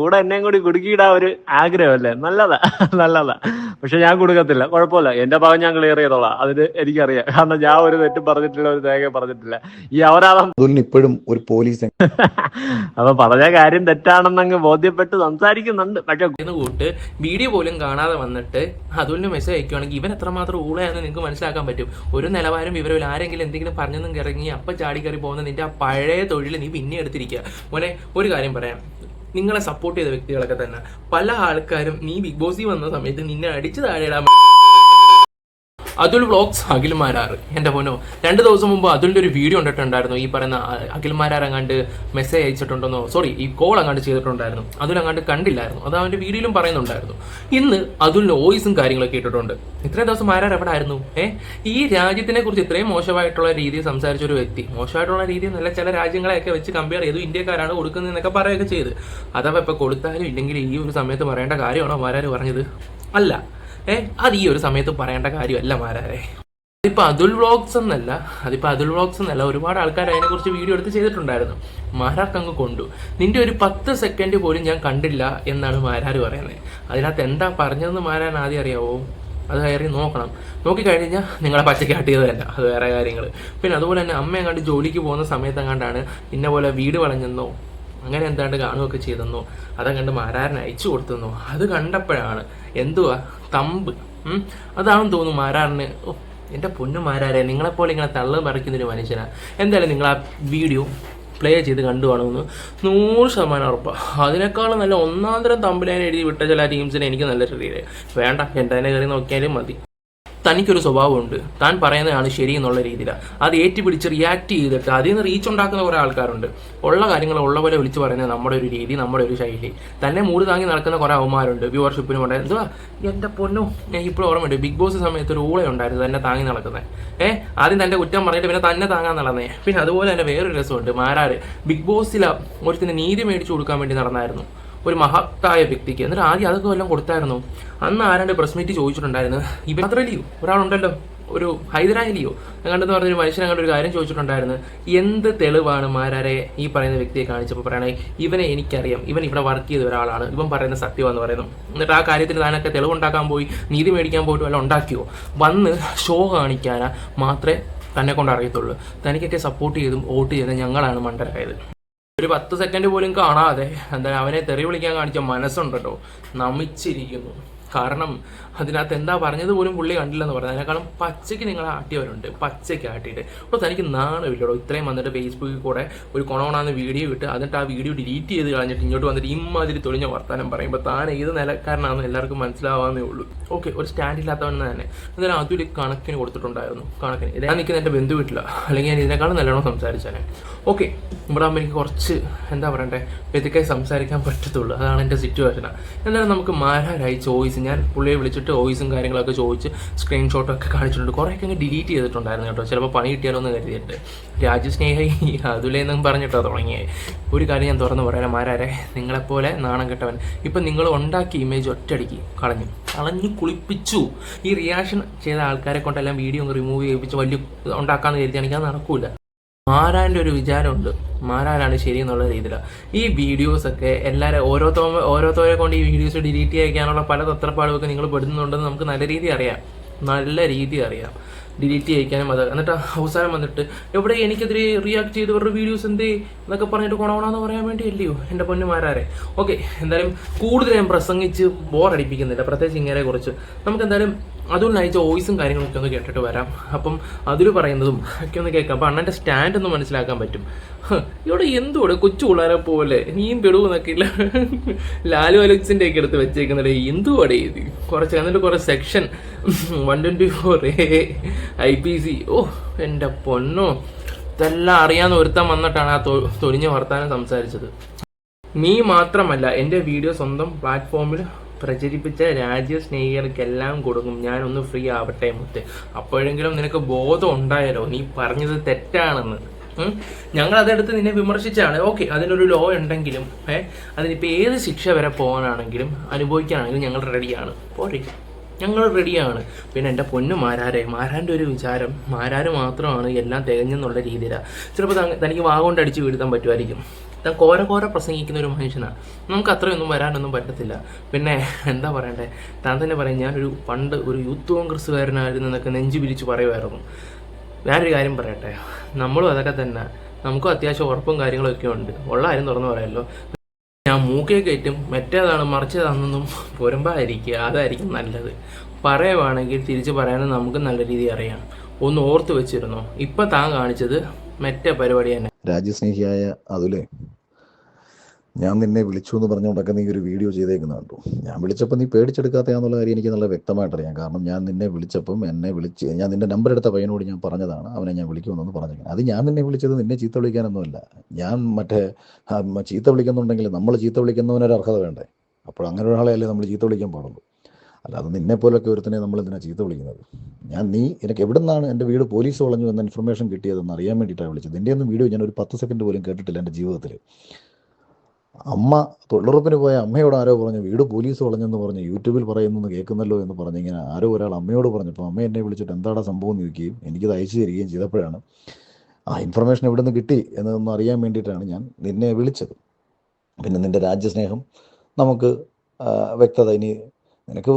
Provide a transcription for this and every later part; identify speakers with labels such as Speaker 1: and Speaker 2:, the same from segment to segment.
Speaker 1: കൂടെ എന്നെയും കൂടി കുടുക്കിയിടാൻ ഒരു ആഗ്രഹമല്ലേ? നല്ലതാ നല്ലതാ. പക്ഷെ ഞാൻ കൊടുക്കത്തില്ല കുഴപ്പമില്ല. എന്റെ ഭാഗം ഞാൻ ക്ലിയർ ചെയ്തോളാം. അതിന് എനിക്കറിയാം. കാരണം ഞാൻ ഒരു തെറ്റും പറഞ്ഞിട്ടില്ല ഒരു തേങ്ങ പറഞ്ഞിട്ടില്ല. ഈ അവരാധം
Speaker 2: അതുലിന് ഇപ്പോഴും ഒരു പോലീസ്
Speaker 1: അപ്പൊ പറഞ്ഞ കാര്യം തെറ്റാണെന്നങ്ങ് ബോധ്യപ്പെട്ട് സംസാരിക്കുന്നുണ്ട്. പക്ഷെ
Speaker 3: കൂട്ട് വീഡിയോ പോലും കാണാതെ വന്നിട്ട് അതുലിന് മെസ്സേജ് അയക്കുവാണെങ്കിൽ ഇവൻ എത്രമാത്രം ഊളയാണെന്ന് നിങ്ങൾക്ക് മനസ്സിലാക്കാൻ പറ്റും. ഒരു നിലവാരം ഇവരിൽ ആരെങ്കിലും എന്തെങ്കിലും പറഞ്ഞെന്നും ഇറങ്ങി അപ്പം ചാടി കയറി പോകുന്ന നിന്റെ ആ പഴയ തൊഴിൽ നീ പിന്നെ എടുത്തിരിക്കുക. മോനെ ഒരു കാര്യം പറയാം. നിങ്ങളെ സപ്പോർട്ട് ചെയ്ത വ്യക്തികളൊക്കെ തന്നെ. പല ആൾക്കാരും നീ ബിഗ് ബോസിൽ വന്ന സമയത്ത് നിന്നെ അടിച്ചു താഴെയിടാൻ അതുൽ വ്ളോഗ്സ് അഖിൽമാരാർ. എന്റെ പൊന്നോ രണ്ട് ദിവസം മുമ്പ് അതുലിന്റെ ഒരു വീഡിയോ കണ്ടിട്ടുണ്ടായിരുന്നു. ഈ പറയുന്ന അഖിൽ അഖിൽമാരാർ അങ്ങാണ്ട് മെസ്സേജ് അയച്ചിട്ടുണ്ടെന്നോ സോറി ഈ കോൾ അങ്ങാണ്ട് ചെയ്തിട്ടുണ്ടായിരുന്നു. അതുൽ അങ്ങാണ്ട് കണ്ടില്ലായിരുന്നു. അത് അവന്റെ വീഡിയോയിലും പറയുന്നുണ്ടായിരുന്നു. ഇന്ന് അതുലിന്റെ വോയിസും കാര്യങ്ങളൊക്കെ ഇട്ടിട്ടുണ്ട് ഇത്രയും ദിവസം മാരാർ എവിടെ ആയിരുന്നു? ഏ? ഈ രാജ്യത്തിനെ കുറിച്ച് ഇത്രയും മോശമായിട്ടുള്ള രീതിയിൽ സംസാരിച്ച ഒരു വ്യക്തി മോശമായിട്ടുള്ള രീതിയിൽ നല്ല ചില രാജ്യങ്ങളെയൊക്കെ വെച്ച് കമ്പയർ ചെയ്തു ഇന്ത്യക്കാരാണ് കൊടുക്കുന്നതെന്നൊക്കെ പറയുകയൊക്കെ ചെയ്ത്. അഥവാ ഇപ്പൊ കൊടുത്താലും ഇല്ലെങ്കിൽ ഈ ഒരു സമയത്ത് പറയേണ്ട കാര്യമാണോ മാരാർ പറഞ്ഞത്? അല്ല. ഏ അത് ഈ ഒരു സമയത്ത് പറയേണ്ട കാര്യമല്ല മാരാരെ. അതിപ്പോ അതുൽ വ്ളോഗ്സ് എന്നല്ല അതിപ്പോ അതുൽ വ്ളോഗ്സ് എന്നല്ല ഒരുപാട് ആൾക്കാർ അതിനെക്കുറിച്ച് വീഡിയോ എടുത്ത് ചെയ്തിട്ടുണ്ടായിരുന്നു. മാരാർക്ക് അങ്ങ് കൊണ്ടു. നിന്റെ ഒരു പത്ത് സെക്കൻഡ് പോലും ഞാൻ കണ്ടില്ല എന്നാണ് മാരാർ പറയുന്നത് അതിനകത്ത് എന്താ പറഞ്ഞതെന്ന് മാരാൻ ആദ്യം അറിയാവോ? അത് കയറി നോക്കണം. നോക്കിക്കഴിഞ്ഞാൽ നിങ്ങളെ പച്ചക്കാട്ടിയതല്ല അത് വേറെ കാര്യങ്ങൾ പിന്നെ അതുപോലെ തന്നെ അമ്മയെ കണ്ട് ജോലിക്ക് പോകുന്ന സമയത്ത് എങ്ങാണ്ടാണ് ഇന്ന പോലെ വീട് വളഞ്ഞെന്നോ അങ്ങനെ എന്താണ്ട് കാണുകയൊക്കെ ചെയ്തെന്നോ? അതങ്ങണ്ട് മാരാരൻ അയച്ചു കൊടുത്തെന്നോ? അത് കണ്ടപ്പോഴാണ് എന്തുവാ? തമ്പ്. അതാണെന്ന് തോന്നുന്നു മാരാറിന് ഓ എന്റെ പൊന്നു മാരാരെ നിങ്ങളെപ്പോലെ ഇങ്ങനെ തള്ളു മറിക്കുന്നൊരു മനുഷ്യനാണ് മനുഷ്യനാ. എന്തായാലും നിങ്ങൾ ആ വീഡിയോ പ്ലേ ചെയ്ത് കണ്ടു കാണുമെന്ന് നൂറ് ശതമാനം ഉറപ്പാണ് അതിനേക്കാളും നല്ല ഒന്നാം തരം തമ്പിലേനെ എഴുതി വിട്ട ചില ടീംസിനെ എനിക്ക് നല്ല രീതിയിൽ വേണ്ട എന്റെ തന്നെ കയറി നോക്കിയാലും മതി. തനിക്കൊരു സ്വഭാവമുണ്ട്. താൻ പറയുന്നതാണ് ശരി എന്നുള്ള രീതിയിലാണ് അത് ഏറ്റുപിടിച്ച് റിയാക്ട് ചെയ്തിട്ട് അതിൽ നിന്ന് റീച്ച് ഉണ്ടാക്കുന്ന കുറേ ആൾക്കാരുണ്ട്. ഉള്ള കാര്യങ്ങൾ ഉള്ള പോലെ വിളിച്ച് പറയുന്നത് നമ്മുടെ ഒരു രീതി നമ്മുടെ ഒരു ശൈലി. തന്നെ മൂട് താങ്ങി നടക്കുന്ന കുറേ അവന്മാരുണ്ട്. വ്യൂവർഷിപ്പിനും ഉണ്ട് എന്തുവാ? എന്റെ പൊന്നു. ഞാൻ ഇപ്പോഴും ഓർമ്മയുണ്ട്. ബിഗ് ബോസ് സമയത്ത് ഒരു ഊള ഉണ്ടായിരുന്നു തന്നെ താങ്ങി നടക്കുന്നത് ഏഹ് ആദ്യം തന്റെ കുറ്റം പറഞ്ഞിട്ട് പിന്നെ തന്നെ താങ്ങാൻ നടന്നേ. പിന്നെ അതുപോലെ തന്നെ വേറൊരു രസമുണ്ട്. മാരാർ ബിഗ് ബോസിൽ ഒരുത്തിന് നീതി മേടിച്ചു കൊടുക്കാൻ വേണ്ടി നടന്നായിരുന്നു. ഒരു മഹത്തായ വ്യക്തിക്ക്. എന്നിട്ട് ആദ്യം അതൊക്കെ വല്ലതും കൊടുത്തായിരുന്നു? അന്ന് ആരാണ്ട് പ്രസ് മീറ്റ് ചോദിച്ചിട്ടുണ്ടായിരുന്നു. ഇവൻ മാത്രമല്ലയോ ഒരാളുണ്ടല്ലോ. ഒരു ഹൈദരാലിയോ പറഞ്ഞ ഒരു മനുഷ്യൻ അങ്ങോട്ട് ഒരു കാര്യം ചോദിച്ചിട്ടുണ്ടായിരുന്നു. എന്ത് തെളിവാണ് മാരാരെ ഈ പറയുന്ന വ്യക്തിയെ കാണിച്ചപ്പോൾ പറയണേ? ഇവനെ എനിക്കറിയാം. ഇവൻ ഇവിടെ വർക്ക് ചെയ്ത ഒരാളാണ്. ഇവൻ പറയുന്ന സത്യമാണെന്ന് പറയുന്നു. എന്നിട്ട് ആ കാര്യത്തിൽ താനൊക്കെ തെളിവുണ്ടാക്കാൻ പോയി. നീതി മേടിക്കാൻ പോയിട്ട് വല്ല ഉണ്ടാക്കിയോ? വന്ന് ഷോ കാണിക്കാനാ മാത്രമേ തന്നെ കൊണ്ട് അറിയത്തുള്ളൂ. തനിക്കൊക്കെ സപ്പോർട്ട് ചെയ്തും വോട്ട് ചെയ്ത ഞങ്ങളാണ് മണ്ടരായത് ഒരു പത്ത് സെക്കൻഡ് പോലും കാണാതെ എന്താ അവനെ തെറി വിളിക്കാൻ കാണിച്ച മനസ്സുണ്ടല്ലോ. നമിച്ചിരിക്കുന്നു. കാരണം അതിനകത്ത് എന്താ പറഞ്ഞത് പോലും പുള്ളി കണ്ടില്ലെന്ന് പറഞ്ഞു അതിനേക്കാളും പച്ചയ്ക്ക് നിങ്ങൾ ആട്ടിയവരുണ്ട് പച്ചയ്ക്ക് ആട്ടിയിട്ട്. അപ്പോൾ തനിക്ക് നാണമില്ലടോ ഇത്രയും വന്നിട്ട് ഫേസ്ബുക്കിൽ കൂടെ ഒരു കൊണോണാന്ന് വീഡിയോ ഇട്ട് എന്നിട്ട് ആ വീഡിയോ ഡിലീറ്റ് ചെയ്ത് കളഞ്ഞിട്ട് ഇങ്ങോട്ട് വന്നിട്ട് ഇമ്മാതിരി തൊഴിഞ്ഞ വർത്താനം പറയുമ്പോൾ താൻ ഏത് നിലക്കാരനാണെന്ന് എല്ലാവർക്കും മനസ്സിലാവാന്നേ ഉള്ളൂ. ഓക്കെ ഒരു സ്റ്റാൻഡ് ഇല്ലാത്തവൻ തന്നെ എന്നാലും അതൊരു കണക്കിന് കൊടുത്തിട്ടുണ്ടായിരുന്നു. കണക്കിന്. ഞാൻ നിൽക്കുന്ന എന്റെ ബന്ധു വീട്ടില. അല്ലെങ്കിൽ ഞാൻ ഇതിനേക്കാളും നല്ലോണം സംസാരിച്ചാലേ. ഓക്കെ ഇവിടെ ആകുമ്പോൾ എനിക്ക് കുറച്ച് എന്താ പറയണ്ടേ? വെതുക്കായി സംസാരിക്കാൻ പറ്റത്തുള്ളൂ. അതാണ് എന്റെ സിറ്റുവേഷൻ എന്നാലും നമുക്ക് മാരാരായി ചോയ്സ്. ഞാൻ പുള്ളിയെ വിളിച്ചിട്ട് വോയിസും കാര്യങ്ങളൊക്കെ ചോദിച്ച് സ്ക്രീൻഷോട്ടൊക്കെ കാണിച്ചിട്ടുണ്ട്. കുറേയൊക്കെ അങ്ങ് ഡിലീറ്റ് ചെയ്തിട്ടുണ്ടായിരുന്നു കേട്ടോ. ചിലപ്പോൾ പണി കിട്ടിയാലോ എന്ന് കരുതിയിട്ട് രാജ്യസ്നേഹി അതുലെന്നും പറഞ്ഞിട്ടോ തുടങ്ങിയത് ഒരു കാര്യം ഞാൻ തുറന്ന് പറയാനും മാരാരെ നിങ്ങളെപ്പോലെ നാണം കെട്ടവൻ. ഇപ്പം നിങ്ങൾ ഉണ്ടാക്കിയ ഇമേജ് ഒറ്റയടിക്ക് കളഞ്ഞു. കളഞ്ഞു കുളിപ്പിച്ചു. ഈ റിയാക്ഷൻ ചെയ്ത ആൾക്കാരെ കൊണ്ടെല്ലാം വീഡിയോ ഒന്ന് റിമൂവ് ചെയ്യിപ്പിച്ച് വലിയ ഉണ്ടാക്കാമെന്ന് കരുതിയാണെങ്കിൽ അത് നടക്കൂല. മാരാന്റെ ഒരു വിചാരമുണ്ട്. മാറാനാണ് ശരി എന്നുള്ള രീതിയിലാണ് ഈ വീഡിയോസൊക്കെ എല്ലാവരും ഓരോത്തോ ഓരോരുത്തരെ കൊണ്ട് ഈ വീഡിയോസ് ഡിലീറ്റ് ചെയ്യിക്കാനുള്ള പല തത്രപ്പാടുമൊക്കെ നിങ്ങൾ പെടുന്നുണ്ടെന്ന് നമുക്ക് നല്ല രീതി അറിയാം. നല്ല രീതി അറിയാം. ഡിലീറ്റ് ചെയ്യിക്കാനും അത്. എന്നിട്ട് അവസാനം വന്നിട്ട് എവിടെ എനിക്കെതിരെ റിയാക്ട് ചെയ്തവരുടെ വീഡിയോസ് എന്ത്? എന്നൊക്കെ പറഞ്ഞിട്ട് കൊണവണമെന്ന് പറയാൻ വേണ്ടി അല്ലയോ എന്റെ പൊന്നുമാരാരെ. ഓക്കെ എന്തായാലും കൂടുതൽ ഞാൻ പ്രസംഗിച്ച് ബോറടിപ്പിക്കുന്നില്ല പ്രത്യേകിച്ച് ഇങ്ങനെ കുറിച്ച് നമുക്ക് എന്തായാലും അതുകൊണ്ട് അയച്ച വോയിസും കാര്യങ്ങളൊക്കെ ഒന്ന് കേട്ടിട്ട് വരാം. അപ്പം അതിൽ പറയുന്നതും ഒക്കെ ഒന്ന് കേൾക്കാം. അപ്പം അണ്ണന്റെ സ്റ്റാൻഡ് ഒന്ന് മനസ്സിലാക്കാൻ പറ്റും. ഇവിടെ എന്തുവിടെ കൊച്ചു പിള്ളേരെ പോലെ? നീയും പെടുവെന്നൊക്കെ ഇല്ല. ലാലു അലക്സിന്റെ ഒക്കെ എടുത്ത് വെച്ചേക്കുന്നുണ്ട്. എന്തുവാടെ ഇത്? കുറച്ച് എന്നിട്ട് കുറേ section one twenty four A I P C ഓ എന്റെ പൊന്നോ. ഇതെല്ലാം അറിയാവുന്ന ഒരുത്തം വന്നിട്ടാണ് ആ തൊലിഞ്ഞ വർത്താനം സംസാരിച്ചത്. നീ മാത്രമല്ല എന്റെ വീഡിയോ സ്വന്തം പ്ലാറ്റ്ഫോമിൽ പ്രചരിപ്പിച്ച രാജ്യസ്നേഹികർക്കെല്ലാം കൊടുക്കും. ഞാനൊന്ന് ഫ്രീ ആവട്ടെ മുത്തേ. അപ്പോഴെങ്കിലും നിനക്ക് ബോധം ഉണ്ടായാലോ നീ പറഞ്ഞത് തെറ്റാണെന്ന്. ഞങ്ങൾ അതെടുത്ത് നിന്നെ വിമർശിച്ചാണ്. ഓക്കെ അതിനൊരു ലോ ഉണ്ടെങ്കിലും ഏഹ് അതിനിപ്പോൾ ഏത് ശിക്ഷ വരെ പോകാനാണെങ്കിലും അനുഭവിക്കാനാണെങ്കിലും ഞങ്ങൾ റെഡിയാണ് പോരെ. ഞങ്ങൾ റെഡിയാണ് പിന്നെ എന്റെ പൊന്നു മാരാരെ മാരാന്റെ ഒരു വിചാരം മാരാര് മാത്രമാണ് എല്ലാം തികഞ്ഞെന്നുള്ള രീതിയിലാണ് ചിലപ്പോൾ തനിക്ക് വാഗോണ്ട് അടിച്ച് വീഴ്ത്താൻ പറ്റുമായിരിക്കും. താൻ കോര കോര പ്രസംഗിക്കുന്ന ഒരു മനുഷ്യനാണ് നമുക്ക് അത്രയൊന്നും വരാനൊന്നും പറ്റത്തില്ല. പിന്നെ എന്താ പറയണ്ടേ? താൻ തന്നെ പറയും ഞാനൊരു പണ്ട് ഒരു യൂത്ത് കോൺഗ്രസ്സുകാരനായിരുന്നു എന്നൊക്കെ നെഞ്ചു പിരിച്ച് പറയുമായിരുന്നു. വേറൊരു കാര്യം പറയട്ടെ? നമ്മളും അതൊക്കെ തന്നെ. നമുക്കും അത്യാവശ്യം ഉറപ്പും കാര്യങ്ങളൊക്കെ ഉണ്ട്. ഉള്ള കാര്യം തുറന്നു പറയാമല്ലോ ഞാൻ മൂക്കേ കയറ്റും മറ്റേതാണ് മറിച്ചതാണെന്നൊന്നും പുരമ്പായിരിക്കുക അതായിരിക്കും നല്ലത്. പറയുവാണെങ്കിൽ തിരിച്ച് പറയാനും നമുക്ക് നല്ല രീതി അറിയാം. ഒന്ന് ഓർത്ത് വെച്ചിരുന്നോ? ഇപ്പം താൻ കാണിച്ചത് മറ്റേ പരിപാടി തന്നെ.
Speaker 2: രാജ്യസ്നേഹിയായ അതുലേ ഞാൻ നിന്നെ വിളിച്ചു എന്ന് പറഞ്ഞുകൊണ്ടൊക്കെ നീ ഒരു വീഡിയോ ചെയ്തേക്കുന്ന കണ്ടു. ഞാൻ വിളിച്ചപ്പോൾ നീ പേടിച്ചെടുക്കാത്തയാന്നുള്ള കാര്യം എനിക്ക് നല്ല വ്യക്തമായിട്ടറിയാം. കാരണം ഞാൻ നിന്നെ വിളിച്ചപ്പം എന്നെ വിളിച്ച് ഞാൻ നിന്റെ നമ്പർ എടുത്ത പയ്യനോട് ഞാൻ പറഞ്ഞതാണ്. അവനെ ഞാൻ വിളിക്കുമെന്നൊന്ന് പറഞ്ഞേക്കണം അത് ഞാൻ നിന്നെ വിളിച്ചത് നിന്നെ ചീത്ത വിളിക്കാനൊന്നുമല്ല. ഞാൻ മറ്റേ ചീത്ത വിളിക്കുന്നുണ്ടെങ്കിൽ നമ്മൾ ചീത്ത വിളിക്കുന്നവനൊരു അർഹത വേണ്ടേ? അപ്പോൾ അങ്ങനെ ഒരാളെയല്ലേ നമ്മൾ ചീത്ത വിളിക്കാൻ പാടുള്ളൂ? അല്ലാതെ നിന്നെ പോലൊക്കെ ഒരുത്തനെ നമ്മൾ എന്തിനാ ചീത്ത വിളിക്കുന്നത്. ഞാൻ നീ എനിക്ക് എവിടെ നിന്നാണ് എന്റെ വീട് പോലീസ് വളഞ്ഞു എന്ന ഇൻഫർമേഷൻ കിട്ടിയതെന്ന് അറിയാൻ വേണ്ടിയിട്ടാണ് വിളിച്ചത്. എന്റെ ഒന്നും വീഡിയോ ഞാൻ ഒരു പത്ത് സെക്കൻഡ് പോലും കേട്ടിട്ടില്ല എന്റെ ജീവിതത്തിൽ അമ്മ തൊഴിലുറപ്പിന് പോയ അമ്മയോട് ആരോ പറഞ്ഞു വീട് പോലീസ് വളഞ്ഞെന്ന് പറഞ്ഞ് യൂട്യൂബിൽ പറയുന്നു കേൾക്കുന്നല്ലോ എന്ന് പറഞ്ഞ് ഇങ്ങനെ ആരോ ഒരാൾ അമ്മയോട് പറഞ്ഞപ്പോൾ അമ്മ എന്നെ വിളിച്ചിട്ട് എന്താടാ സംഭവം എന്ന് ചോദിക്കുകയും എനിക്കത് അയച്ചു തരികയും ചെയ്തപ്പോഴാണ് ആ ഇൻഫർമേഷൻ എവിടെ നിന്ന് കിട്ടി എന്നൊന്നും അറിയാൻ വേണ്ടിയിട്ടാണ് ഞാൻ നിന്നെ വിളിച്ചത്. പിന്നെ നിന്റെ രാജ്യസ്നേഹം നമുക്ക് വ്യക്തത ഇനി നിനക്ക്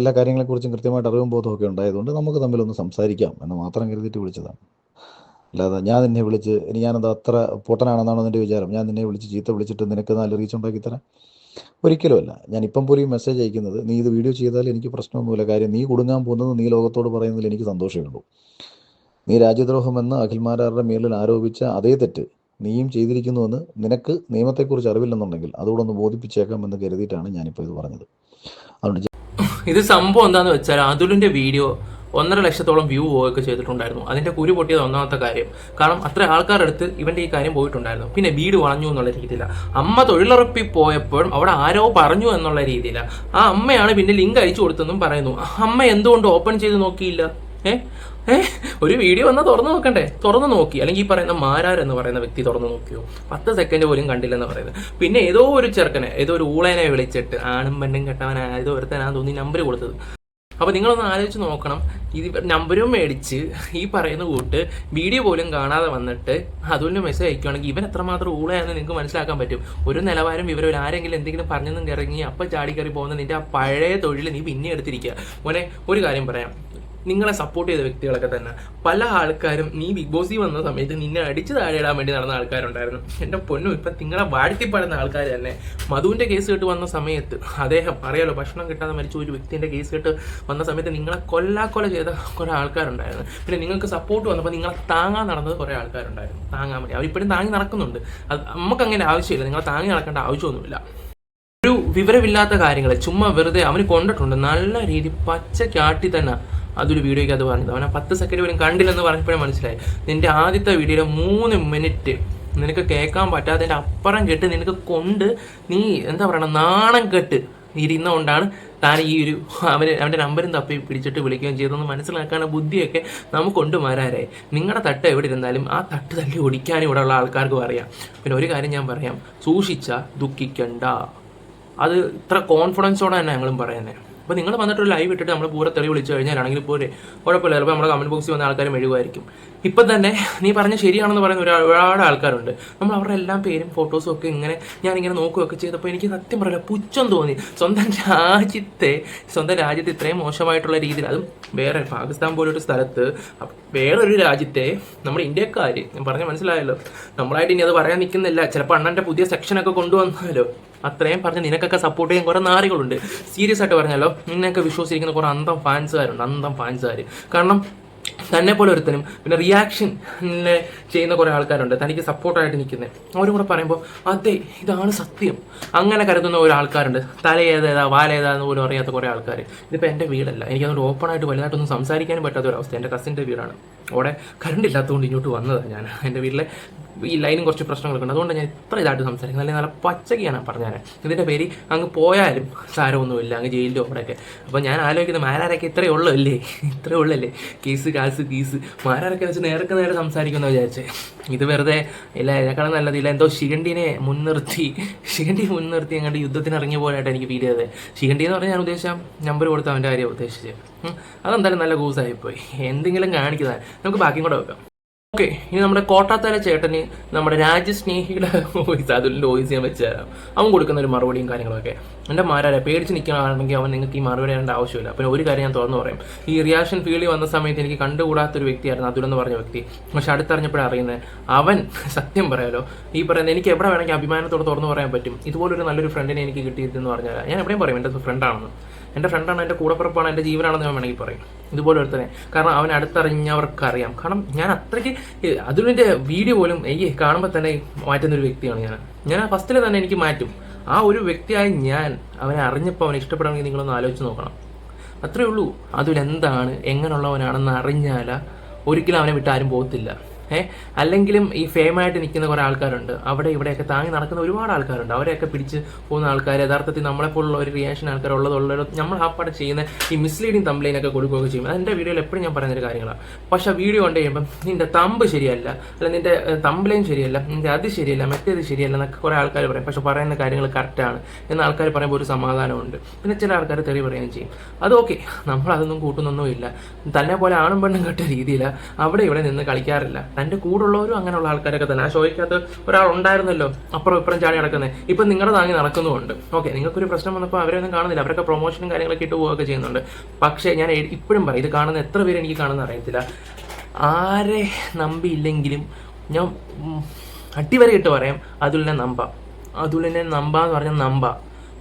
Speaker 2: എല്ലാ കാര്യങ്ങളെക്കുറിച്ചും കൃത്യമായിട്ട് അറിവും ബോധമൊക്കെ ഉണ്ടായതുകൊണ്ട് നമുക്ക് തമ്മിലൊന്ന് സംസാരിക്കാം എന്ന് മാത്രം കരുതിയിട്ട് വിളിച്ചതാണ്. അല്ലാതെ ഞാൻ നിന്നെ വിളിച്ച് ഇനി ഞാനെന്താ അത്ര പൊട്ടനാണെന്നാണോ നിന്റെ വിചാരം? ഞാൻ നിന്നെ വിളിച്ച് ചീത്ത വിളിച്ചിട്ട് നിനക്ക് നല്ല റീച്ച് ഉണ്ടാക്കി തരാം? ഒരിക്കലുമല്ല ഞാൻ ഇപ്പം പോലും മെസ്സേജ് അയക്കുന്നത് നീ ഇത് വീഡിയോ ചെയ്താൽ എനിക്ക് പ്രശ്നമൊന്നുമില്ല. കാര്യം നീ കുടുങ്ങാൻ പോകുന്നത് നീ ലോകത്തോട് പറയുന്നതിൽ എനിക്ക് സന്തോഷമേ ഉള്ളൂ. നീ രാജ്യദ്രോഹമെന്ന് അഖിൽമാരാരുടെ മേലിൽ ആരോപിച്ച അതേ തെറ്റ് നീയും ചെയ്തിരിക്കുന്നുവെന്ന് നിനക്ക് നിയമത്തെക്കുറിച്ച് അറിവില്ലെന്നുണ്ടെങ്കിൽ അതുകൂടെ ഒന്ന് ബോധിപ്പിച്ചേക്കാം എന്ന് കരുതിയിട്ടാണ് ഞാനിപ്പോൾ ഇത് പറഞ്ഞത്. അതുകൊണ്ട്
Speaker 3: ഇത് സംഭവം എന്താന്ന് വെച്ചാൽ അതുലിന്റെ വീഡിയോ ഒന്നര ലക്ഷത്തോളം വ്യൂ പോവുകയൊക്കെ ചെയ്തിട്ടുണ്ടായിരുന്നു. അതിന്റെ കുരു പൊട്ടിയത് ഒന്നാമത്തെ കാര്യം. കാരണം അത്ര ആൾക്കാരടുത്ത് ഇവന്റെ ഈ കാര്യം പോയിട്ടുണ്ടായിരുന്നു. പിന്നെ വീട് വളഞ്ഞു എന്നുള്ള രീതിയില്ല അമ്മ തൊഴിലുറപ്പിൽ പോയപ്പോഴും അവിടെ ആരോ പറഞ്ഞു എന്നുള്ള രീതിയില്ല ആ അമ്മയാണ് പിന്നെ ലിങ്ക് അയച്ചു കൊടുത്തെന്നും പറയുന്നു. അമ്മ എന്തുകൊണ്ട് ഓപ്പൺ ചെയ്ത് നോക്കിയില്ല? ഏ? ഒരു വീഡിയോ വന്നാൽ തുറന്നു നോക്കണ്ടേ? തുറന്നു നോക്കി. അല്ലെങ്കിൽ ഈ പറയുന്ന മാരാർ എന്ന് പറയുന്ന വ്യക്തി തുറന്നു നോക്കിയോ? പത്ത് സെക്കൻഡ് പോലും കണ്ടില്ലെന്ന് പറയുന്നത്. പിന്നെ ഏതോ ഒരു ചെറുക്കനെ ഏതോ ഒരു ഊളേനെ വിളിച്ചിട്ട് ആണും പെണ്ണും കെട്ടവൻ ഏതോ ഒരുത്തനാ തോന്നി നമ്പർ കൊടുത്തത്. അപ്പോൾ നിങ്ങളൊന്ന് ആലോചിച്ച് നോക്കണം. ഇത് നമ്പരും മേടിച്ച് ഈ പറയുന്ന കൂട്ട് വീഡിയോ പോലും കാണാതെ വന്നിട്ട് അതുകൊണ്ട് മെസ്സേജ് അയക്കുകയാണെങ്കിൽ ഇവൻ എത്രമാത്രം ഊളയാണെന്ന് നിങ്ങൾക്ക് മനസ്സിലാക്കാൻ പറ്റും. ഒരു നിലവാരം വിവരം ആരെങ്കിലും എന്തെങ്കിലും പറഞ്ഞെന്നും ഇറങ്ങി അപ്പം ചാടി കയറി പോകുന്ന നിന്റെ ആ പഴയ തൊഴിൽ നീ പിന്നെ എടുത്തിരിക്കുക മോനെ ഒരു കാര്യം പറയാം. നിങ്ങളെ സപ്പോർട്ട് ചെയ്ത വ്യക്തികളൊക്കെ തന്നെ. പല ആൾക്കാരും നീ ബിഗ് ബോസിൽ വന്ന സമയത്ത് നിന്നെ അടിച്ച് താഴെയിടാൻ വേണ്ടി നടന്ന ആൾക്കാരുണ്ടായിരുന്നു. എന്റെ പൊന്നും ഇപ്പം നിങ്ങളെ വാഴ്ത്തിപ്പാടുന്ന ആൾക്കാർ തന്നെ. മധുവിന്റെ കേസ് കേട്ട് വന്ന സമയത്ത് അദ്ദേഹം അറിയാലോ ഭക്ഷണം കിട്ടാതെ മരിച്ച ഒരു വ്യക്തിന്റെ കേസ് കേട്ട് വന്ന സമയത്ത് നിങ്ങളെ കൊല്ലാക്കൊല ചെയ്ത കുറേ ആൾക്കാരുണ്ടായിരുന്നു. പിന്നെ നിങ്ങൾക്ക് സപ്പോർട്ട് വന്നപ്പോൾ നിങ്ങളെ താങ്ങാൻ നടന്നത് കുറേ ആൾക്കാരുണ്ടായിരുന്നു. താങ്ങാൻ വേണ്ടി. അവരിപ്പോഴും താങ്ങി നടക്കുന്നുണ്ട്. അത് നമുക്ക് അങ്ങനെ ആവശ്യമില്ല. നിങ്ങളെ താങ്ങി നടക്കേണ്ട ആവശ്യമൊന്നുമില്ല. ഒരു വിവരമില്ലാത്ത കാര്യങ്ങൾ ചുമ്മാ വെറുതെ അവന് കൊണ്ടിട്ടുണ്ട്. നല്ല രീതി പച്ചക്കാട്ടി തന്നെ അതൊരു വീഡിയോയ്ക്ക് അത് പറഞ്ഞത്. അവനെ പത്ത് സെക്കൻഡ് പോലും കണ്ടില്ലെന്ന് പറഞ്ഞപ്പോഴേ മനസ്സിലായി. നിന്റെ ആദ്യത്തെ വീഡിയോയിലെ മൂന്ന് മിനിറ്റ് നിനക്ക് കേൾക്കാൻ പറ്റാത്തതിന്റെ അപ്പുറം കെട്ട് നിനക്ക് കൊണ്ട് നീ എന്താ പറയണം നാണം കെട്ട് ഇരുന്നുകൊണ്ടാണ് താൻ ഈ ഒരു അവന് അവന്റെ നമ്പരും തപ്പി പിടിച്ചിട്ട് വിളിക്കുകയും ചെയ്തതെന്ന് മനസ്സിലാക്കാനുള്ള ബുദ്ധിയൊക്കെ നമുക്കുണ്ട് മാരാരെ നിങ്ങളുടെ തട്ട് എവിടെ ഇരുന്നാലും ആ തട്ട് തല്ലി ഓടിക്കാനും ഇവിടെ ഉള്ള ആൾക്കാർക്ക് പറയാം. പിന്നെ ഒരു കാര്യം ഞാൻ പറയാം. സൂക്ഷിച്ച ദുഃഖിക്കണ്ട. അത് ഇത്ര കോൺഫിഡൻസോടെ തന്നെ ഞങ്ങളും പറയുന്നത് അപ്പോൾ നിങ്ങൾ വന്നിട്ടൊരു ലൈവ് ഇട്ടിട്ട് നമ്മൾ പൂരെ തെറി വിളിച്ചു കഴിഞ്ഞാലാണെങ്കിൽ പോരെ കുഴപ്പമില്ല. ചിലപ്പോൾ നമ്മുടെ കമന്റ് ബോക്സിൽ വന്ന ആൾക്കാർ മെഴുകുമായിരിക്കും. ഇപ്പം തന്നെ നീ പറഞ്ഞ ശരിയാണെന്ന് പറയുന്ന ഒരു- ഒരുപാട് ആൾക്കാരുണ്ട്. നമ്മൾ അവരുടെ എല്ലാം പേരും ഫോട്ടോസും ഒക്കെ ഇങ്ങനെ ഞാനിങ്ങനെ നോക്കുകയൊക്കെ ചെയ്തപ്പോൾ എനിക്ക് സത്യം പറയില്ല പുച്ഛം തോന്നി. സ്വന്തം രാജ്യത്തെ സ്വന്തം രാജ്യത്തെ ഇത്രയും മോശമായിട്ടുള്ള രീതിയിൽ അതും വേറെ പാകിസ്ഥാൻ പോലൊരു സ്ഥലത്ത് വേറെ വേറൊരു രാജ്യത്തെ നമ്മുടെ ഇന്ത്യക്കാർ ഞാൻ പറഞ്ഞ മനസ്സിലായല്ലോ. നമ്മളായിട്ട് ഇനി അത് പറയാൻ നിൽക്കുന്നില്ല. ചിലപ്പോൾ അണ്ണന്റെ പുതിയ സെക്ഷനൊക്കെ കൊണ്ടുവന്നാലോ. അത്രയും പറഞ്ഞ് നിനക്കൊക്കെ സപ്പോർട്ട് ചെയ്യാൻ കുറേ നാറികളുണ്ട്. സീരിയസ് ആയിട്ട് പറഞ്ഞല്ലോ. നിന്നെയൊക്കെ വിശ്വസിക്കുന്ന കുറേ അന്തം ഫാൻസുകാരുണ്ട് അന്തം ഫാൻസുകാർ കാരണം തന്നെ പോലെ ഒരുത്തനും പിന്നെ റിയാക്ഷൻ ചെയ്യുന്ന കുറേ ആൾക്കാരുണ്ട്. തനിക്ക് സപ്പോർട്ടായിട്ട് നിൽക്കുന്നത് അവരും കൂടെ പറയുമ്പോൾ അതെ ഇതാണ് സത്യം. അങ്ങനെ കരുതുന്ന ഒരു ആൾക്കാരുണ്ട്. തല ഏതേതാ വാലേതാന്ന് പോലും അറിയാത്ത കുറേ ആൾക്കാർ ഇതിപ്പോൾ എന്റെ വീടല്ല. എനിക്ക് അതുകൊണ്ട് ഓപ്പണായിട്ട് വലുതായിട്ടൊന്നും സംസാരിക്കാനും പറ്റാത്ത ഒരു അവസ്ഥ എന്റെ കസിന്റെ വീടാണ്. അവിടെ കറണ്ട് ഇല്ലാത്തതുകൊണ്ട് ഇങ്ങോട്ട് വന്നതാണ് ഞാൻ. എന്റെ വീട്ടിലെ ഈ ലൈനും കുറച്ച് പ്രശ്നങ്ങളൊക്കെ ഉണ്ട്. അതുകൊണ്ട് ഞാൻ ഇത്ര ഇതായിട്ട് സംസാരിക്കുന്നത്. അല്ലെങ്കിൽ നല്ല പച്ചക്കാണ് പറഞ്ഞാൽ ഇതിന്റെ പേര് അങ്ങ് പോയാലും സാരമൊന്നുമില്ല. അങ്ങ് ജയിലിന്റെ ഓടൊക്കെ അപ്പോൾ ഞാൻ ആലോചിക്കുന്നത് മാരാരൊക്കെ ഇത്രയേ ഉള്ളൂ അല്ലേ ഇത്രയേ ഉള്ളല്ലേ? കേസ് കാസ് കീസ്. മാരാരൊക്കെ വെച്ച് നേരൊക്കെ നേരെ സംസാരിക്കുമെന്ന് വിചാരിച്ച്. ഇത് വെറുതെ ഇല്ല ഇതിനേക്കാളും നല്ലത് ഇല്ല. എന്തോ ശിഖണ്ഡിനെ മുൻനിർത്തി ശിഖണ്ഡി മുൻനിർത്തി അങ്ങോട്ട് യുദ്ധത്തിന് ഇറങ്ങിയ പോലെയായിട്ട് എനിക്ക് ഫീൽ ചെയ്തത്. ശിഖണ്ഡി എന്ന് പറഞ്ഞാൽ ഞാൻ ഉദ്ദേശിച്ച നമ്പർ കൊടുത്ത അവന്റെ കാര്യം ഉദ്ദേശിച്ചത്. ഉം. അതെന്തായാലും നല്ല കൂസായിപ്പോയി എന്തെങ്കിലും കാണിക്കുന്നതാണ്. നമുക്ക് ബാക്കിയും കൂടെ വെക്കാം ഓക്കെ ഇനി നമ്മുടെ കോട്ടാത്തല ചേട്ടന് നമ്മുടെ രാജ്യസ്നേഹിയുടെ വോയിസ് അതുലിന്റെ വോയിസ് ഞാൻ വെച്ച് തരാം. അവൻ കൊടുക്കുന്ന ഒരു മറുപടിയും കാര്യങ്ങളൊക്കെ. എന്റെ മാരാരെ പേടിച്ച് നിൽക്കുകയാണെങ്കിൽ അവൻ നിങ്ങൾക്ക് ഈ മറുപടി തരേണ്ട ആവശ്യമില്ല. പിന്നെ ഒരു കാര്യം ഞാൻ തുറന്നു പറയും. ഈ റിയാക്ഷൻ ഫീൽഡിൽ വന്ന സമയത്ത് എനിക്ക് കണ്ടുകൂടാത്തൊരു വ്യക്തിയായിരുന്നു അതുലെന്ന് പറഞ്ഞ വ്യക്തി. പക്ഷെ അടുത്തറിഞ്ഞപ്പോഴാണ് അറിയുന്നത് അവൻ സത്യം പറയാലോ ഈ പറയുന്നത് എനിക്ക് എവിടെ വേണമെങ്കിൽ അഭിമാനത്തോടെ തുറന്നു പറയാൻ പറ്റും. ഇതുപോലൊരു നല്ലൊരു ഫ്രണ്ടിനെ എനിക്ക് കിട്ടിയതെന്ന് പറഞ്ഞാൽ ഞാൻ എവിടെയും പറയും എന്റെ ഫ്രണ്ടാണെന്ന് എന്റെ ഫ്രണ്ടാണ് എന്റെ കൂടപ്പിറപ്പാണ് എന്റെ ജീവനാണെന്ന് ഞാൻ വേണമെങ്കിൽ പറയും. ഇതുപോലെ ഒരുത്തനെ. കാരണം അവൻ അടുത്തറിഞ്ഞവർക്ക് അറിയാം കാരണം ഞാൻ അത്രയ്ക്ക് അതിന്റെ വീഡിയോ പോലും എനിക്ക് കാണുമ്പോൾ തന്നെ മാറ്റുന്ന ഒരു വ്യക്തിയാണ് ഞാൻ. ഞാൻ ഫസ്റ്റിൽ തന്നെ എനിക്ക് മാറ്റും. ആ ഒരു വ്യക്തിയായി ഞാൻ അവനെ അറിഞ്ഞപ്പോൾ അവനെ ഇഷ്ടപ്പെടണമെങ്കിൽ നിങ്ങളൊന്ന് ആലോചിച്ച് നോക്കണം. അത്രയേ ഉള്ളൂ. അതിലെന്താണ്? എങ്ങനെയുള്ളവനാണെന്ന് അറിഞ്ഞാൽ ഒരിക്കലും അവനെ വിട്ട് ആരും പോകത്തില്ല. ഏ? അല്ലെങ്കിലും ഈ ഫേമായിട്ട് നിൽക്കുന്ന കുറേ ആൾക്കാരുണ്ട്. അവിടെ ഇവിടെയൊക്കെ താങ്ങി നടക്കുന്ന ഒരുപാട് ആൾക്കാരുണ്ട്. അവരെയൊക്കെ പിടിച്ച് പോകുന്ന ആൾക്കാർ യഥാർത്ഥത്തിൽ നമ്മളെപ്പോലുള്ള ഒരു റിയാക്ഷൻ ആൾക്കാർ ഉള്ളതുള്ള നമ്മൾ ആ പാട്ട് ചെയ്യുന്ന ഈ മിസ്ലീഡിങ് തമ്പ്ലൈനൊക്കെ കൊടുക്കുകയൊക്കെ ചെയ്യും. അതെന്റെ വീഡിയോയിൽ എപ്പോഴും ഞാൻ പറയുന്നൊരു കാര്യങ്ങളാണ് പക്ഷേ വീഡിയോ കണ്ടു കഴിയുമ്പം നിന്റെ തമ്പ് ശരിയല്ല അല്ല നിന്റെ തമ്പ്ലൈൻ ശരിയല്ല നിന്റെ അത് ശരിയല്ല മറ്റേത് ശരിയല്ല എന്നൊക്കെ കുറേ ആൾക്കാർ പറയും. പക്ഷെ പറയുന്ന കാര്യങ്ങൾ കറക്റ്റാണ് എന്ന് ആൾക്കാർ പറയുമ്പോൾ ഒരു സമാധാനമുണ്ട്. പിന്നെ ചില ആൾക്കാർ തെറി പറയുകയും ചെയ്യും. അത് ഓക്കെ നമ്മളതൊന്നും കൂട്ടുന്നൊന്നുമില്ല. തന്നെ പോലെ ആണും പെണ്ണും കെട്ട രീതിയിൽ അവിടെ ഇവിടെ നിന്ന് കളിക്കാറില്ല. തന്റെ കൂടുള്ളവരും അങ്ങനെയുള്ള ആൾക്കാരൊക്കെ തന്നെ. ആ ഷോയ്ക്കകത്ത് ഒരാൾ ഉണ്ടായിരുന്നല്ലോ. അപ്പുറം ഇപ്പുറം ചാടി നടക്കുന്നത് ഇപ്പം നിങ്ങളുടെ താങ്ങി നടക്കുന്നുമുണ്ട്. ഓക്കെ നിങ്ങൾക്കൊരു പ്രശ്നം വന്നപ്പോൾ അവരൊന്നും കാണുന്നില്ല. അവരൊക്കെ പ്രൊമോഷനും കാര്യങ്ങളൊക്കെ ഇട്ട് പോവുകയൊക്കെ ചെയ്യുന്നുണ്ട്. പക്ഷേ ഞാൻ ഇപ്പോഴും പറയും ഇത് കാണുന്ന എത്ര പേര് എനിക്ക് കാണുന്ന അറിയത്തില്ല. ആരെ നമ്പിയില്ലെങ്കിലും ഞാൻ അടിവരയിട്ട് പറയാം അതുലിനെ നമ്പ. അതുലിനെ നമ്പ എന്ന് പറഞ്ഞാൽ നമ്പ.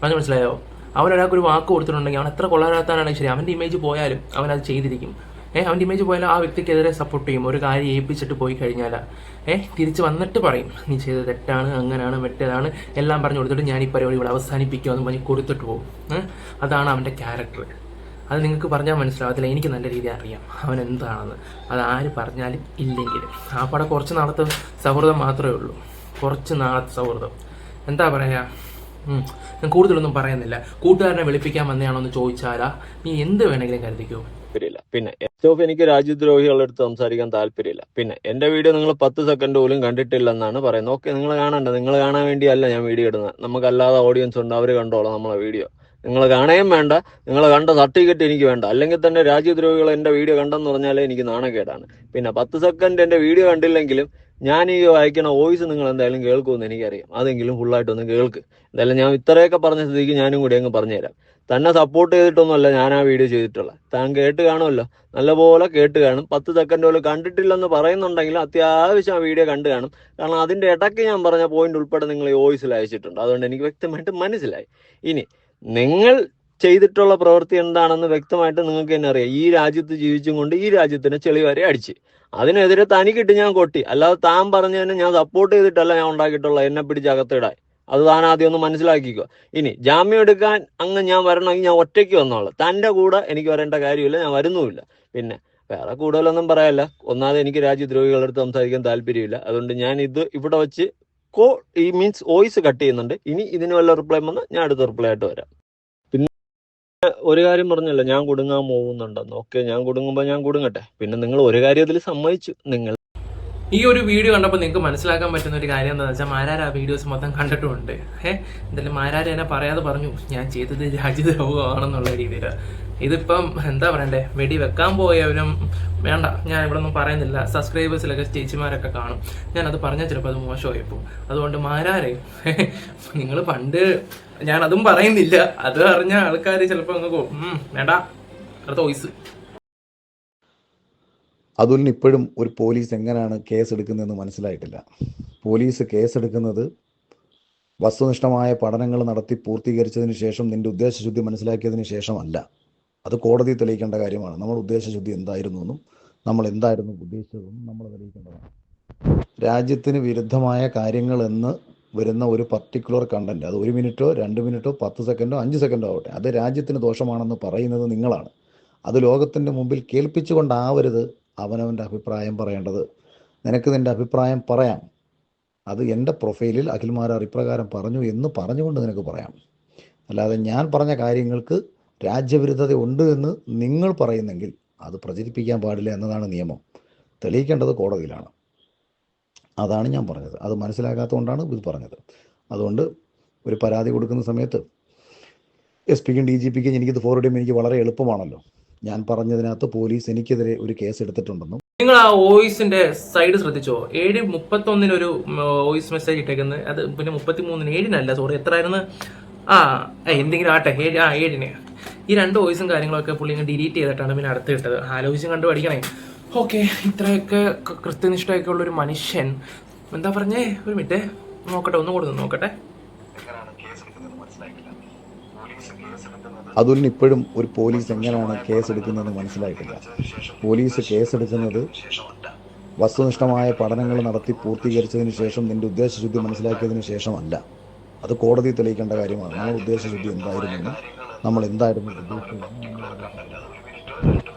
Speaker 3: പറഞ്ഞു മനസ്സിലായോ? അവൻ ഒരാൾക്ക് ഒരു വാക്ക് കൊടുത്തിട്ടുണ്ടെങ്കിൽ അവൻ എത്ര കൊള്ളാറാത്താനാണെങ്കിൽ ശരി അവന്റെ ഇമേജ് പോയാലും അവൻ അത് ചെയ്തിരിക്കും. ഏഹ് അവന്റെ ഇമേജ് പോയാലും ആ വ്യക്തിക്കെതിരെ സപ്പോർട്ട് ചെയ്യും. ഒരു കാര്യം ഏൽപ്പിച്ചിട്ട് പോയി കഴിഞ്ഞാൽ ഏഹ് തിരിച്ച് വന്നിട്ട് പറയും നീ ചെയ്തത് തെറ്റാണ് അങ്ങനെയാണ് മറ്റേതാണ് എല്ലാം പറഞ്ഞു കൊടുത്തിട്ട് ഞാൻ ഈ പരിപാടി ഇവിടെ അവസാനിപ്പിക്കുമെന്ന് പറഞ്ഞ് കൊടുത്തിട്ട് പോകും. അതാണ് അവന്റെ ക്യാരക്ടർ അത് നിങ്ങൾക്ക് പറഞ്ഞാൽ മനസ്സിലാവത്തില്ല. എനിക്ക് നല്ല രീതിയിൽ അറിയാം അവൻ എന്താണെന്ന്. അത് ആര് പറഞ്ഞാലും ഇല്ലെങ്കിൽ. ആ പടം കുറച്ച് നാളത്തെ സൗഹൃദം മാത്രമേ ഉള്ളൂ. കുറച്ച് നാളത്തെ സൗഹൃദം. എന്താ പറയുക. ഞാൻ കൂടുതലൊന്നും പറയുന്നില്ല. കൂട്ടുകാരനെ വെളുപ്പിക്കാൻ വന്നതാണോ എന്ന് ചോദിച്ചാലാ? നീ എന്ത് വേണമെങ്കിലും കരുതിക്കോ?
Speaker 1: പിന്നെ എസ്റ്റോഫ് എനിക്ക് രാജ്യദ്രോഹികളുടെ അടുത്ത് സംസാരിക്കാൻ താല്പര്യമില്ല. പിന്നെ എന്റെ വീഡിയോ നിങ്ങൾ പത്ത് സെക്കൻഡ് പോലും കണ്ടിട്ടില്ലെന്നാണ് പറയുന്നത്. ഓക്കെ നിങ്ങൾ കാണണ്ട. നിങ്ങൾ കാണാൻ വേണ്ടിയല്ല ഞാൻ വീഡിയോ ഇടുന്നത്. നമുക്കല്ലാതെ ഓഡിയൻസ് ഉണ്ട്. അവർ കണ്ടോളാം നമ്മളെ വീഡിയോ. നിങ്ങൾ കാണുകയും വേണ്ട. നിങ്ങൾ കണ്ട സർട്ടിഫിക്കറ്റ് എനിക്ക് വേണ്ട. അല്ലെങ്കിൽ തന്നെ രാജ്യദ്രോഹികൾ എന്റെ വീഡിയോ കണ്ടെന്ന് പറഞ്ഞാലേ എനിക്ക് നാണക്കേടാണ്. പിന്നെ പത്ത് സെക്കൻഡ് എന്റെ വീഡിയോ കണ്ടില്ലെങ്കിലും ഞാൻ ഈ വായിക്കുന്ന വോയിസ് നിങ്ങൾ എന്തായാലും കേൾക്കുമെന്ന് എനിക്കറിയാം. അതെങ്കിലും ഫുള്ളായിട്ടൊന്ന് കേൾക്ക്. എന്തായാലും ഞാൻ ഇത്രയൊക്കെ പറഞ്ഞ സ്ഥിതിക്ക് ഞാനും കൂടി അങ്ങ് പറഞ്ഞുതരാം. തന്നെ സപ്പോർട്ട് ചെയ്തിട്ടൊന്നുമല്ല ഞാൻ ആ വീഡിയോ ചെയ്തിട്ടുള്ളത്. താൻ കേട്ട് കാണുമല്ലോ. നല്ലപോലെ കേട്ട് കാണും. പത്ത് സെക്കൻഡ് പോലും കണ്ടിട്ടില്ലെന്ന് പറയുന്നുണ്ടെങ്കിലും അത്യാവശ്യം ആ വീഡിയോ കണ്ടു കാണും. കാരണം അതിന്റെ ഇടയ്ക്ക് ഞാൻ പറഞ്ഞ പോയിന്റ് ഉൾപ്പെടെ നിങ്ങൾ വോയിസിൽ അയച്ചിട്ടുണ്ട്. അതുകൊണ്ട് എനിക്ക് വ്യക്തമായിട്ട് മനസ്സിലായി. ഇനി നിങ്ങൾ ചെയ്തിട്ടുള്ള പ്രവൃത്തി എന്താണെന്ന് വ്യക്തമായിട്ട് നിങ്ങൾക്ക് തന്നെ അറിയാം. ഈ രാജ്യത്ത് ജീവിച്ചും കൊണ്ട് ഈ രാജ്യത്തിന് ചെളി വരെ അടിച്ച്. അതിനെതിരെ തനിക്കിട്ട് ഞാൻ കൊട്ടി. അല്ലാതെ താൻ പറഞ്ഞതിന് ഞാൻ സപ്പോർട്ട് ചെയ്തിട്ടല്ല ഞാൻ ഉണ്ടാക്കിയിട്ടുള്ള എന്നെ പിടിച്ച് അകത്തിടാൻ അത് താൻ ആദ്യം ഒന്ന് മനസ്സിലാക്കിക്കുക ഇനി ജാമ്യം എടുക്കാൻ അങ്ങ് ഞാൻ വരണമെങ്കിൽ ഞാൻ ഒറ്റയ്ക്ക് വന്നോളാം. തന്റെ കൂടെ എനിക്ക് വരേണ്ട കാര്യമില്ല ഞാൻ വരുന്നുമില്ല. പിന്നെ വേറെ കൂടുതലൊന്നും പറയാല്ല. ഒന്നാമത് എനിക്ക് രാജ്യദ്രോഹികളുടെ അടുത്ത് സംസാരിക്കാൻ താല്പര്യമില്ല. അതുകൊണ്ട് ഞാൻ ഇത് ഇവിടെ വെച്ച് കോ ഈ മീൻസ് വോയിസ് കട്ട് ചെയ്യുന്നുണ്ട്. ഇനി ഇതിന് വല്ല റിപ്ലൈ വന്ന് ഞാൻ അടുത്ത റിപ്ലൈ ആയിട്ട് വരാം. പിന്നെ ഒരു കാര്യം പറഞ്ഞല്ലോ ഞാൻ കുടുങ്ങാൻ പോകുന്നുണ്ടെന്ന്. ഓക്കെ ഞാൻ കുടുങ്ങുമ്പോൾ ഞാൻ കുടുങ്ങട്ടെ. പിന്നെ നിങ്ങൾ ഒരു കാര്യത്തിൽ സമ്മതിച്ചു. നിങ്ങൾ
Speaker 3: ഈ ഒരു വീഡിയോ കണ്ടപ്പോൾ നിങ്ങൾക്ക് മനസ്സിലാക്കാൻ പറ്റുന്ന ഒരു കാര്യം എന്താണെന്ന് വെച്ചാൽ മാരാർ ആ വീഡിയോസ് മൊത്തം കണ്ടിട്ടുണ്ട്. ഏഹ് എന്തായാലും മാരാർ എന്നെ പറയാതെ പറഞ്ഞു ഞാൻ ചെയ്തത് രാജ്യദ്രോഹമാണെന്നുള്ള രീതിയിൽ ഇതിപ്പം എന്താ പറയണ്ടേ? വെടി വെക്കാൻ പോയവരും വേണ്ട ഞാൻ ഇവിടെ ഒന്നും പറയുന്നില്ല. സബ്സ്ക്രൈബേഴ്സിലൊക്കെ ചേച്ചിമാരൊക്കെ കാണും. ഞാനത് പറഞ്ഞാൽ ചിലപ്പോൾ അത് മോശമായിപ്പോൾ അതുകൊണ്ട് മാരാരെ നിങ്ങൾ പണ്ട് ഞാനതും പറയുന്നില്ല. അത് അറിഞ്ഞ ആൾക്കാർ ചിലപ്പോൾ അങ്ങ് പോകും വേണ്ട. അടുത്ത വോയിസ്
Speaker 2: അതുലിന് ഇപ്പോഴും ഒരു പോലീസ് എങ്ങനെയാണ് കേസ് എടുക്കുന്നതെന്ന് മനസ്സിലായിട്ടില്ല. പോലീസ് കേസെടുക്കുന്നത് വസ്തുനിഷ്ഠമായ പഠനങ്ങൾ നടത്തി പൂർത്തീകരിച്ചതിന് ശേഷം നിന്റെ ഉദ്ദേശശുദ്ധി മനസ്സിലാക്കിയതിന് ശേഷമല്ല. അത് കോടതി തെളിയിക്കേണ്ട കാര്യമാണ്. നമ്മൾ ഉദ്ദേശശുദ്ധി എന്തായിരുന്നു എന്നും നമ്മൾ എന്തായിരുന്നു ഉദ്ദേശിച്ചതെന്നും നമ്മൾ തെളിയിക്കേണ്ടതാണ്. രാജ്യത്തിന് വിരുദ്ധമായ കാര്യങ്ങൾ എന്ന് വരുന്ന ഒരു പർട്ടിക്കുലർ കണ്ടന്റ് അത് ഒരു മിനിറ്റോ രണ്ട് മിനിറ്റോ പത്ത് സെക്കൻഡോ അഞ്ച് സെക്കൻഡോ ആവട്ടെ അത് രാജ്യത്തിന് ദോഷമാണെന്ന് പറയുന്നത് നിങ്ങളാണ്. അത് ലോകത്തിന്റെ മുമ്പിൽ കേൾപ്പിച്ചുകൊണ്ടാവരുത് അവനവന്റെ അഭിപ്രായം പറയേണ്ടത്. നിനക്ക് നിന്റെ അഭിപ്രായം പറയാം. അത് എന്റെ പ്രൊഫൈലിൽ അഖിൽമാരാർ ഇപ്രകാരം പറഞ്ഞു എന്ന് പറഞ്ഞുകൊണ്ട് നിനക്ക് പറയാം. അല്ലാതെ ഞാൻ പറഞ്ഞ കാര്യങ്ങൾക്ക് രാജ്യവിരുദ്ധത ഉണ്ട് എന്ന് നിങ്ങൾ പറയുന്നെങ്കിൽ അത് പ്രചരിപ്പിക്കാൻ പാടില്ല എന്നതാണ് നിയമം. തെളിയിക്കേണ്ടത് കോടതിയിലാണ്. അതാണ് ഞാൻ പറഞ്ഞത്. അത് മനസ്സിലാകാത്തതുകൊണ്ടാണ് ഇത് പറഞ്ഞത്. അതുകൊണ്ട് ഒരു പരാതി കൊടുക്കുന്ന സമയത്ത് എസ് പിക്കും ഡി ജി പിക്കും എനിക്കിത് ഫോർവേഡ് ചെയ്യുമ്പോൾ എനിക്ക് വളരെ എളുപ്പമാണല്ലോ. ഞാൻ പറഞ്ഞതിനകത്ത് പോലീസ് എനിക്കെതിരെ ഒരു കേസ് എടുത്തിട്ടുണ്ടെന്നും.
Speaker 3: നിങ്ങൾ ആ വോയിസിന്റെ സൈഡ് ശ്രദ്ധിച്ചോ? ഏഴ് മുപ്പത്തൊന്നിന് ഒരു വോയിസ് മെസ്സേജ് ഇട്ടേക്കുന്നത് അത് പിന്നെ മുപ്പത്തി മൂന്നിന് ഏഴിനല്ല സോറി എത്രയായിരുന്നു ആ എന്തെങ്കിലും ആട്ടെ ഏഴ് ആ ഏഴിന്. ഈ രണ്ട് വോയിസും കാര്യങ്ങളൊക്കെ പുള്ളി ഇങ്ങനെ ഡിലീറ്റ് ചെയ്തിട്ടാണ് പിന്നെ അടുത്ത് ഇട്ടത്. ആലോചിച്ചും കണ്ടു പഠിക്കണേ. ഓക്കെ ഇത്രയൊക്കെ കൃത്യനിഷ്ഠയൊക്കെ ഉള്ള ഒരു മനുഷ്യൻ. എന്താ പറഞ്ഞേ? ഒരു മിനിറ്റ് നോക്കട്ടെ ഒന്നും കൂടെ നോക്കട്ടെ.
Speaker 2: അതുലിന് ഇപ്പോഴും ഒരു പോലീസ് എങ്ങനെയാണ് കേസ് എടുക്കുന്നതെന്ന് മനസ്സിലായിട്ടില്ല. പോലീസ് കേസെടുക്കുന്നത് വസ്തുനിഷ്ഠമായ പഠനങ്ങൾ നടത്തി പൂർത്തീകരിച്ചതിന് ശേഷം നിന്റെ ഉദ്ദേശശുദ്ധി മനസ്സിലാക്കിയതിന് ശേഷമല്ല. അത് കോടതി തെളിയിക്കേണ്ട കാര്യമാണ്. നമ്മൾ ഉദ്ദേശശുദ്ധി എന്തായിരുന്നു നമ്മൾ എന്തായിരുന്നു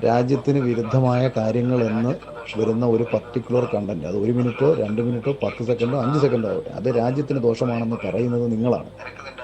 Speaker 2: രാജ്യത്തിന് വിരുദ്ധമായ കാര്യങ്ങൾ എന്ന് വരുന്ന ഒരു പർട്ടിക്കുലർ കണ്ടന്റ് അത് ഒരു മിനിറ്റോ രണ്ട് മിനിറ്റോ പത്ത് സെക്കൻഡോ അഞ്ച് സെക്കൻഡോ ആവട്ടെ. അത് രാജ്യത്തിന് ദോഷമാണെന്ന് പറയുന്നത് നിങ്ങളാണ്.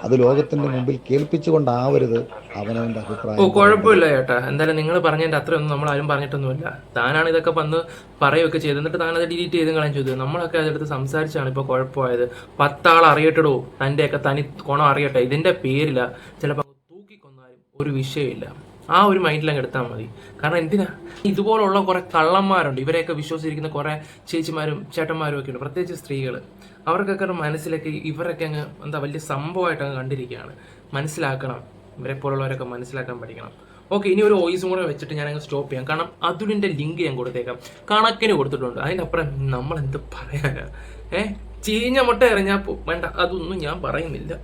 Speaker 2: അത് ലോകത്തിന്റെ മുമ്പിൽ കേൾപ്പിച്ചുകൊണ്ടാവരുത് അവനവന്റെ അഭിപ്രായം.
Speaker 3: ഓ കുഴപ്പമില്ല ചേട്ടാ. എന്തായാലും നിങ്ങൾ പറഞ്ഞതിന്റെ അത്രയൊന്നും നമ്മൾ ആരും പറഞ്ഞിട്ടൊന്നുമില്ല. താനാണ് ഇതൊക്കെ വന്ന് പറയുകയൊക്കെ ചെയ്ത് എന്നിട്ട് താനത് ഡിലീറ്റ് ചെയ്തും കളയാൻ ചെയ്തു. നമ്മളൊക്കെ അതെടുത്ത് സംസാരിച്ചാണ് ഇപ്പോൾ കുഴപ്പമായത്. പത്താൾ അറിയട്ടടോ. തന്റെയൊക്കെ തനി കോണം അറിയട്ടെ. ഇതിന്റെ പേരില. ചിലപ്പോൾ തൂക്കിക്കൊന്നാലും ഒരു വിഷയമില്ല. ആ ഒരു മൈൻഡിലങ്ങ് എടുത്താൽ മതി. കാരണം എന്തിനാ? ഇതുപോലുള്ള കുറെ കള്ളന്മാരുണ്ട്. ഇവരെയൊക്കെ വിശ്വസിച്ചിരിക്കുന്ന കുറെ ചേച്ചിമാരും ചേട്ടന്മാരും ഒക്കെ ഉണ്ട്. പ്രത്യേകിച്ച് സ്ത്രീകൾ അവർക്കൊക്കെ മനസ്സിലൊക്കെ ഇവരൊക്കെ അങ്ങ് എന്താ വലിയ സംഭവമായിട്ട് അങ്ങ് കണ്ടിരിക്കുകയാണ്. മനസ്സിലാക്കണം. ഇവരെ പോലുള്ളവരൊക്കെ മനസ്സിലാക്കാൻ പഠിക്കണം. ഓക്കെ ഇനി ഒരു വോയിസും കൂടെ വെച്ചിട്ട് ഞാൻ അങ്ങ് സ്റ്റോപ്പ് ചെയ്യാം. കാരണം അതുലിന്റെ ലിങ്ക് ഞാൻ കൊടുത്തേക്കാം. കണക്കിന് കൊടുത്തിട്ടുണ്ട്. അതിനപ്പുറം നമ്മൾ എന്ത് പറയാനാ? ഏഹ് ചീഞ്ഞ മുട്ട ഇറങ്ങിയാൽ വേണ്ട. അതൊന്നും ഞാൻ പറയുന്നില്ല.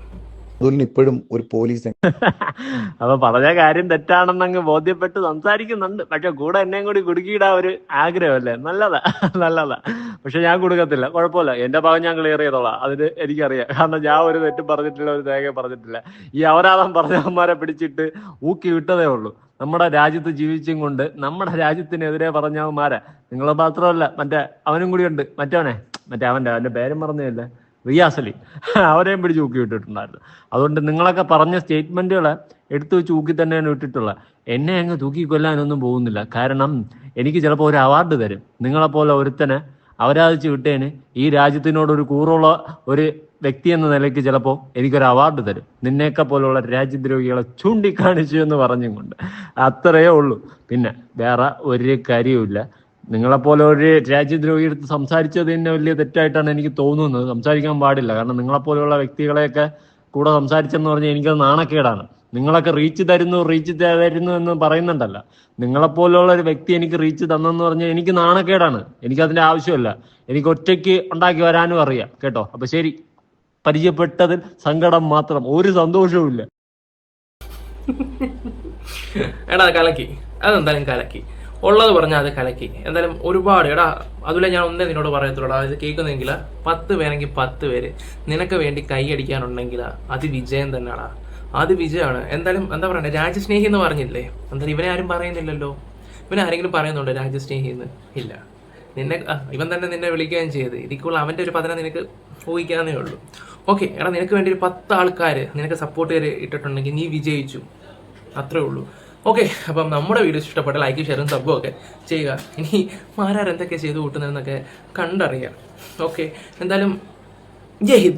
Speaker 2: അതുലിന് ഇപ്പോഴും ഒരു പോലീസ്
Speaker 1: അപ്പൊ പറഞ്ഞ കാര്യം തെറ്റാണെന്നങ്ങ് ബോധ്യപ്പെട്ട് സംസാരിക്കുന്നുണ്ട്. പക്ഷെ കൂടെ എന്നെയും കൂടി കുടുക്കിയിടാൻ ഒരു ആഗ്രഹമല്ലേ? നല്ലതാ. നല്ലതാ. പക്ഷെ ഞാൻ കൊടുക്കത്തില്ല. കുഴപ്പമില്ല. എന്റെ ഭാഗം ഞാൻ ക്ലിയർ ചെയ്തോളാം. അതിന് എനിക്കറിയാം. കാരണം ഞാൻ ഒരു തെറ്റും പറഞ്ഞിട്ടില്ല ഒരു രേഖ പറഞ്ഞിട്ടില്ല. ഈ അപരാധം പറഞ്ഞവന്മാരെ പിടിച്ചിട്ട് ഊക്കി വിട്ടതേ ഉള്ളൂ. നമ്മുടെ രാജ്യത്ത് ജീവിച്ചും കൊണ്ട് നമ്മുടെ രാജ്യത്തിനെതിരെ പറഞ്ഞവന്മാരെ നിങ്ങളെ മാത്രമല്ല മറ്റേ അവനും കൂടി ഉണ്ട്. മറ്റവനെ? മറ്റേ അവന്റെ അവന്റെ പേരും പറഞ്ഞില്ല റിയാസ് അലി അവരെയും പിടിച്ച് ഊക്കി വിട്ടിട്ടുണ്ടായിരുന്നു. അതുകൊണ്ട് നിങ്ങളൊക്കെ പറഞ്ഞ സ്റ്റേറ്റ്മെന്റുകൾ എടുത്തു വെച്ച് ഊക്കി തന്നെയാണ് വിട്ടിട്ടുള്ള എന്നെ അങ്ങ് തൂക്കി കൊല്ലാനൊന്നും പോകുന്നില്ല. കാരണം എനിക്ക് ചിലപ്പോൾ ഒരു അവാർഡ് തരും. നിങ്ങളെപ്പോലെ ഒരുത്തനെ അവരാധിച്ച് വിട്ടേന് ഈ രാജ്യത്തിനോട് ഒരു കൂറുള്ള ഒരു വ്യക്തി എന്ന നിലയ്ക്ക് ചിലപ്പോൾ എനിക്കൊരു അവാർഡ് തരും. നിന്നെയൊക്കെ പോലുള്ള രാജ്യദ്രോഹികളെ ചൂണ്ടിക്കാണിച്ചു എന്ന് പറഞ്ഞും കൊണ്ട്. അത്രയേ ഉള്ളൂ. പിന്നെ വേറെ ഒരു കാര്യവുമില്ല. നിങ്ങളെപ്പോലെ ഒരു രാജ്യദ്രോഹി എടുത്ത് സംസാരിച്ചത് തന്നെ വലിയ തെറ്റായിട്ടാണ് എനിക്ക് തോന്നുന്നത്. സംസാരിക്കാൻ പാടില്ല. കാരണം നിങ്ങളെപ്പോലെയുള്ള വ്യക്തികളെയൊക്കെ കൂടെ സംസാരിച്ചെന്ന് പറഞ്ഞാൽ എനിക്കത് നാണക്കേടാണ്. നിങ്ങളൊക്കെ റീച്ച് തരുന്നു റീച്ച് തരുന്നു എന്ന് പറയുന്നുണ്ടല്ല. നിങ്ങളെപ്പോലുള്ള ഒരു വ്യക്തി എനിക്ക് റീച്ച് തന്നെന്ന് പറഞ്ഞാൽ എനിക്ക് നാണക്കേടാണ്. എനിക്കതിന്റെ ആവശ്യമില്ല. എനിക്ക് ഒറ്റയ്ക്ക് ഉണ്ടാക്കി വരാനും അറിയാം. കേട്ടോ? അപ്പൊ ശരി. പരിചയപ്പെട്ടതിൽ സങ്കടം മാത്രം. ഒരു സന്തോഷവും ഇല്ല.
Speaker 3: എടാ കലക്കി. അതെന്തായാലും കലക്കി. ഉള്ളത് പറഞ്ഞാൽ അത് കലക്കി. എന്തായാലും ഒരുപാട് എടാ അതുപോലെ ഞാൻ ഒന്നേ നിന്നോട് പറയത്തുള്ളൂ. ഇത് കേൾക്കുന്നെങ്കിൽ പത്ത് പേരെങ്കിൽ പത്ത് പേര്. നിനക്ക് വേണ്ടി കൈ അടിക്കാനുണ്ടെങ്കിൽ അത് വിജയം തന്നെയാടാ. അത് വിജയമാണ്. എന്തായാലും എന്താ പറയണ്ടേ രാജ്യസ്നേഹി എന്ന് പറഞ്ഞില്ലേ? എന്തായാലും ഇവനെ ആരും പറയുന്നില്ലല്ലോ. ഇവനെ ആരെങ്കിലും പറയുന്നുണ്ടോ രാജ്യസ്നേഹി എന്ന്? ഇല്ല. നിന്നെ ഇവൻ തന്നെ നിന്നെ വിളിക്കുകയും ചെയ്ത്. ഇതിക്കുള്ള അവന്റെ ഒരു പതനം നിനക്ക് ഊഹിക്കാന്നേ ഉള്ളൂ. ഓക്കെ എടാ നിനക്ക് വേണ്ടി ഒരു പത്ത് ആൾക്കാർ നിനക്ക് സപ്പോർട്ട് ഇട്ടിട്ടുണ്ടെങ്കിൽ നീ വിജയിച്ചു. അത്രേ ഉള്ളൂ. ഓക്കെ അപ്പം നമ്മുടെ വീഡിയോ ഇഷ്ടപ്പെട്ട ലൈക്ക് ഷെയറും സബ്ബും ഒക്കെ ചെയ്യുക. ഇനി മാരാർ എന്തൊക്കെ ചെയ്ത് കൂട്ടുന്നതെന്നൊക്കെ കണ്ടറിയാം. ഓക്കെ എന്തായാലും ജയ്